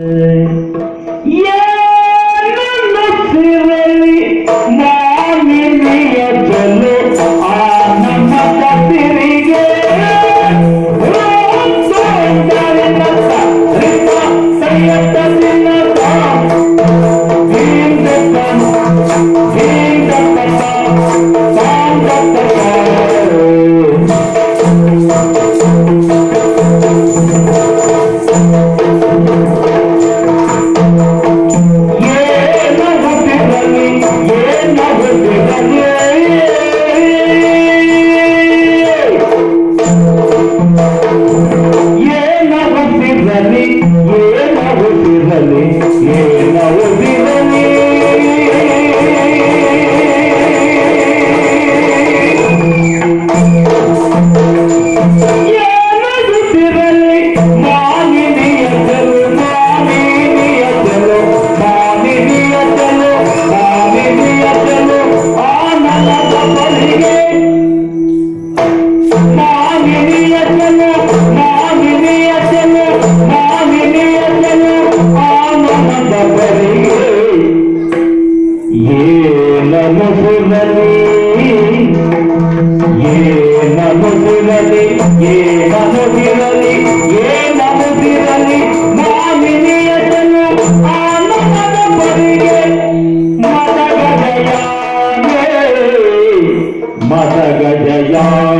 Uh, ಏನದಿರಲಿ ಏನದಿರಲಿ ಮಾಲಿನಿಯತನು Ananda ಬರಿಗೆ ಮದಗಜಯಾನೆ ಮದಗಜಯಾನೆ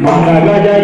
Mangalaja